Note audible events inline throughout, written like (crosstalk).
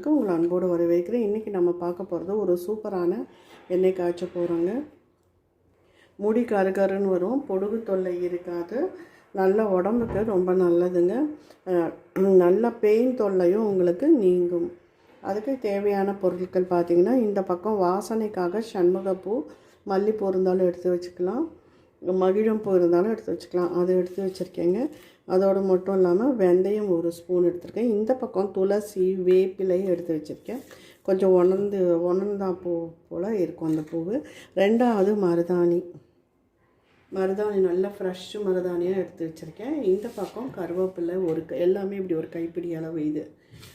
சேனலுக்கு உங்களை அன்போடு வரவேற்கிறேன். இன்றைக்கி நம்ம பார்க்க போகிறது ஒரு சூப்பரான எண்ணெய் காய்ச்ச போகிறோங்க முடி கருகருன்னு வரும். பொடுகு தொல்லை இருக்காது. நல்ல உடம்புக்கு ரொம்ப நல்லதுங்க. நல்ல பெயின் தொல்லையும் உங்களுக்கு நீங்கும். அதுக்கு தேவையான பொருட்கள் பார்த்திங்கன்னா இந்த பக்கம் வாசனைக்காக சண்முகப்பூ மல்லிப்பூ இருந்தாலும் எடுத்து வச்சுக்கலாம். மகிழம்பூ இருந்தாலும் எடுத்து வச்சுக்கலாம். அதை எடுத்து வச்சுருக்கேங்க. அதோடு மட்டும் இல்லாமல் வெந்தயம் ஒரு ஸ்பூன் எடுத்திருக்கேன். இந்த பக்கம் துளசி வேப்பிலை எடுத்து வச்சுருக்கேன். கொஞ்சம் உணர்ந்து உணர்ந்தா பூ போல் இருக்கும் அந்த பூவு. ரெண்டாவது மருதாணி. மருதாணி நல்லா ஃப்ரெஷ்ஷு மருதாணியாக எடுத்து வச்சுருக்கேன். இந்த பக்கம் கருவேப்பிலை ஒரு க- எல்லாமே இப்படி ஒரு கைப்பிடி அளவு இது.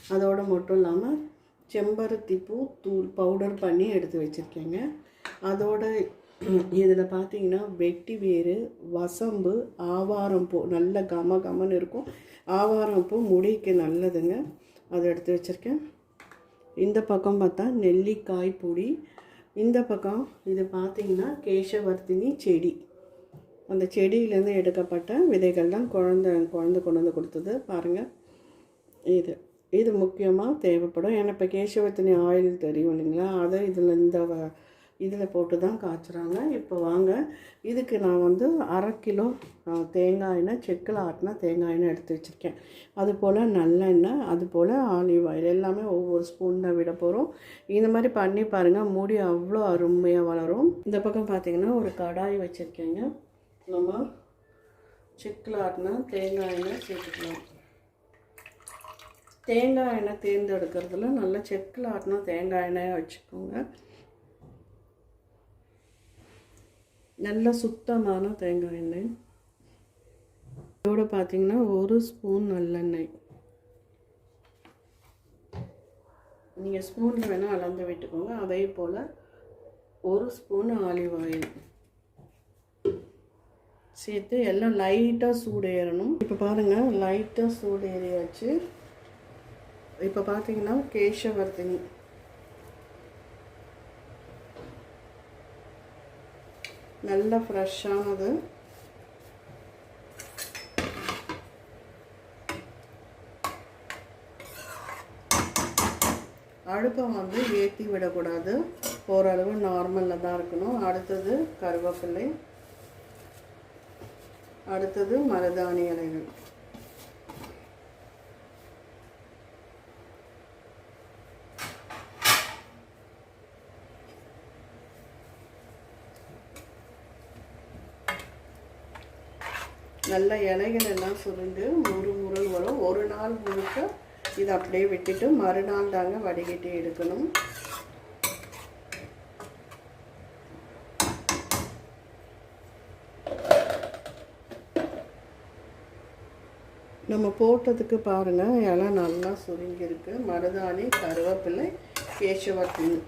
அதோடு மட்டும் இல்லாமல் செம்பருத்தி பூ தூள் பவுடர் பண்ணி எடுத்து வச்சுருக்கேங்க. அதோட (clears throat) இதில் பார்த்தீங்கன்னா வெட்டி வேறு வசம்பு ஆவாரம் பூ நல்ல கம கமன்னு இருக்கும். ஆவாரம் பூ முடிக்கு நல்லதுங்க. அதை எடுத்து வச்சுருக்கேன். இந்த பக்கம் பார்த்தா நெல்லிக்காய் பொடி. இந்த பக்கம் இது பார்த்தீங்கன்னா கேசவர்த்தினி செடி. அந்த செடியிலேருந்து எடுக்கப்பட்ட விதைகள் தான் குழந்த குழந்த கொண்டு வந்து கொடுத்தது. பாருங்கள் இது இது முக்கியமாக தேவைப்படும். ஏன்னா இப்போ கேசவர்த்தினி ஆயில் தெரியும் இல்லைங்களா? அதை இதில் இந்த வ- இதில் போட்டு தான் காய்ச்சுறாங்க. இப்போ வாங்க இதுக்கு நான் வந்து அரை கிலோ தேங்காய் எண்ணெய் செக்கில் ஆட்டினா தேங்காய் எண்ணெய் எடுத்து வச்சுருக்கேன். அது போல் நல்லெண்ணெய் அது போல் ஆலிவ் ஆயில் எல்லாமே ஒவ்வொரு ஸ்பூன் தான் விட போகிறோம் இந்த மாதிரி பண்ணி பாருங்கள் முடி அவ்வளோ அருமையாக வளரும். இந்த பக்கம் பார்த்தீங்கன்னா ஒரு கடாய் வச்சுருக்கேங்க. நம்ம செக்கில் ஆட்டினா தேங்காய் எண்ணெய் சேர்த்துக்கலாம். தேங்காய் எண்ணெய் தேர்ந்தெடுக்கிறதுல நல்லா செக்கில் ஆட்டினா தேங்காய் எண்ணெயாக வச்சுக்கோங்க. நல்ல சுத்தமான தேங்காய் எண்ணெய். இதோட பார்த்தீங்கன்னா ஒரு ஸ்பூன் நல்லெண்ணெய். நீங்கள் ஸ்பூனில் வேணால் அளந்து விட்டுக்கோங்க. அதே போல் ஒரு ஸ்பூன் ஆலிவ் ஆயில். சேர்த்து எல்லாம் லைட்டாக சூடு ஏறணும் இப்போ பாருங்கள் லைட்டாக சூடு ஏறியாச்சு இப்போ பார்த்தீங்கன்னா கேஷவர்த்தினி நல்ல ஃப்ரெஷ்ஷானது. அடுப்பை வந்து ஏற்றி விடக்கூடாது. ஓரளவு நார்மலில் தான் இருக்கணும். அடுத்தது கருவேப்பிலை. அடுத்தது மருதாணி இலைகள். நல்ல இலைகள் எல்லாம் சுருண்டு முறு முருள் வரும். ஒரு நாள் முழுக்க இதை அப்படியே விட்டுட்டு மறுநாள் தாங்க வடிகட்டி எடுக்கணும். நம்ம போட்டதுக்கு பாருங்கள் இலை நல்லா சுருங்கியிருக்கு. மருதாணி கருவேப்பிலை கேசவத்தின்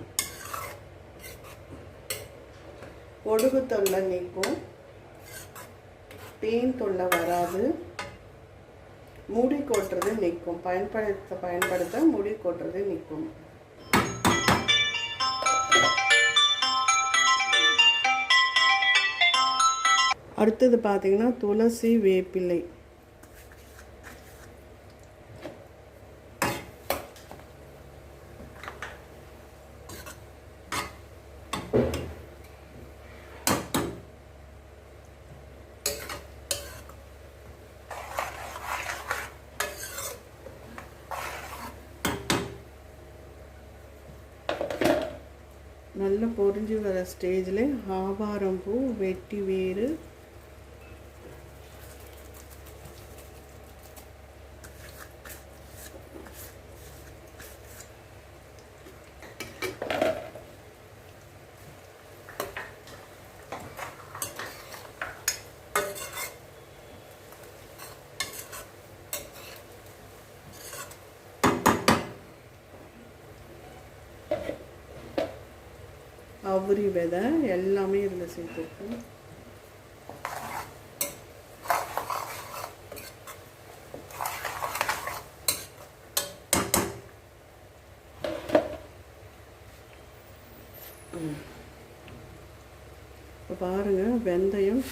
ஒடுகு தொல்லை நீக்கும். தேன் தொல்லை வராது. முடி கொட்டுறது நிற்கும் பயன்படுத்த பயன்படுத்த முடி கொட்டுறது நிற்கும் அடுத்தது பார்த்தீங்கன்னா துளசி வேப்பிலை. நல்ல பொரிஞ்சு வர ஸ்டேஜில் ஆவாரம் பூ வெட்டி வேறு அவுரி விதை எல்லாமே இதில் சேர்த்துருக்கோம் இப்போ பாருங்கள் வெந்தயம்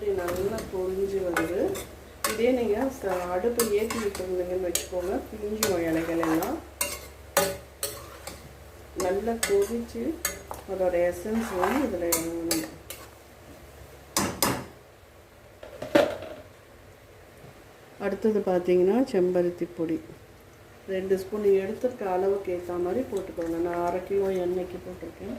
நல்லா சம்பகம் வந்து இதே நீங்கள் அடுப்பு ஏற்றி விட்டுருந்தீங்கன்னு வச்சுக்கோங்க பிஞ்சிடும் இலைகள் எல்லாம். நல்லா கொதிச்சு அதோட எசன்ஸ் வந்து இதில் இறங்கணும். அடுத்தது பார்த்தீங்கன்னா செம்பருத்தி பொடி. ரெண்டு ஸ்பூன் எடுத்துருக்க அளவுக்கு ஏற்ற மாதிரி போட்டுக்கோங்க. நான் அரை கிலோ எண்ணெய்க்கு போட்டிருக்கேன்.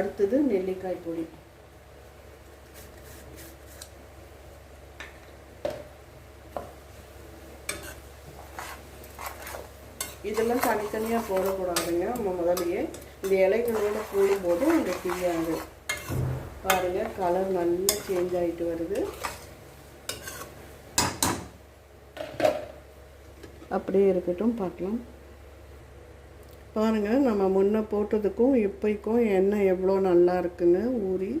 அடுத்தது நெல்லிக்காய் பொடி. இதெல்லாம் தனித்தனியாக போடக்கூடாதுங்க. நம்ம முதலையே இந்த இலைகளோட போடும்போது அந்த தீயாது பாருங்கள் கலர் நல்லா சேஞ்ச் ஆகிட்டு வருது. அப்படியே இருக்கட்டும் பார்க்கலாம். பாருங்கள் நம்ம முன்ன போட்டதுக்கும் இப்போக்கும் எண்ணெய் எவ்வளோ நல்லா இருக்குங்க ஊறி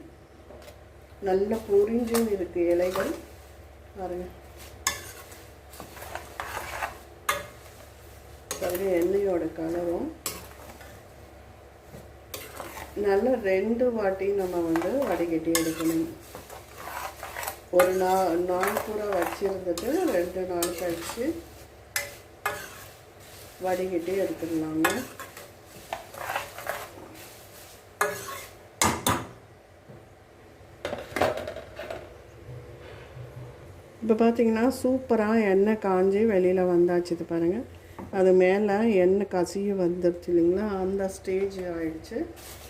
நல்லா பொரிஞ்சும் இருக்குது இலைகள். பாருங்கள் பாருங்கள் எண்ணெயோட கலரும். நல்லா ரெண்டு வாட்டி நம்ம வந்து வடிகட்டி எடுக்கணும். ஒரு நாள் நாள் பூரா வச்சுருந்துட்டு ரெண்டு நாள் கழிச்சு வடிகட்டி எடுத்துடலாங்க. இப்போ பார்த்தீங்கன்னா சூப்பராக எண்ணெய் காஞ்சி வெளியில் வந்தாச்சு இது பாருங்கள் அது மேலே எண்ணெய் கசிய வந்துருச்சு இல்லைங்களா? அந்த ஸ்டேஜ் ஆகிடுச்சு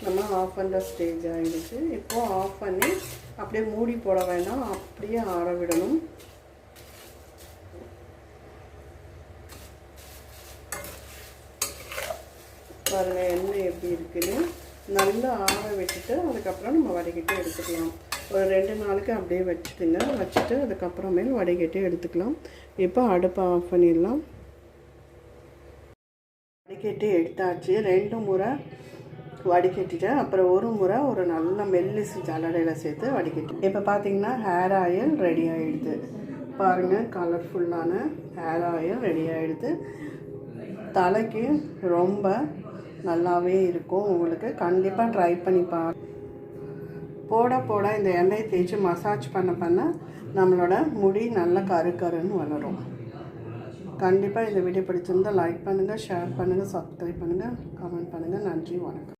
நம்ம ஆஃப் பண்ணுற ஸ்டேஜ் ஆகிடுச்சு இப்போது ஆஃப் பண்ணி அப்படியே மூடி போட வேண்டாம் அப்படியே ஆற விடணும். பாருங்கள் எண்ணெய் எப்படி இருக்குன்னு. நல்லா ஆற விட்டுட்டு அதுக்கப்புறம் நம்ம வடிகட்டி எடுத்துக்கலாம். ஒரு ரெண்டு நாளுக்கு அப்படியே வச்சுட்டுங்க. வச்சுட்டு அதுக்கப்புறமேல் வடிகட்டி எடுத்துக்கலாம். இப்போ அடுப்பை ஆஃப் பண்ணிடலாம். வடிகட்டி எடுத்தாச்சு. ரெண்டு முறை வடிகட்டிட்டேன். அப்புறம் ஒரு முறை ஒரு நல்ல மெல்லிசு ஜல்லடையில் சேர்த்து வடிகட்டி. இப்போ பார்த்தீங்கன்னா ஹேர் ஆயில் ரெடி ஆகிடுது பாருங்கள் கலர்ஃபுல்லான ஹேர் ஆயில் ரெடி ஆகிடுது தலைக்கு ரொம்ப நல்லாவே இருக்கும். உங்களுக்கு கண்டிப்பாக ட்ரை பண்ணி பாருங்கள் போட போட இந்த எண்ணெய் தேய்ச்சி மசாஜ் பண்ண பண்ண நம்மளோட முடி நல்ல கரு கருன்னு வளரும். கண்டிப்பாக இந்த வீடியோ பிடிச்சிருந்தால் லைக் பண்ணுங்கள் ஷேர் பண்ணுங்கள் சப்ஸ்கிரைப் பண்ணுங்கள் கமெண்ட் பண்ணுங்கள் நன்றி வணக்கம்.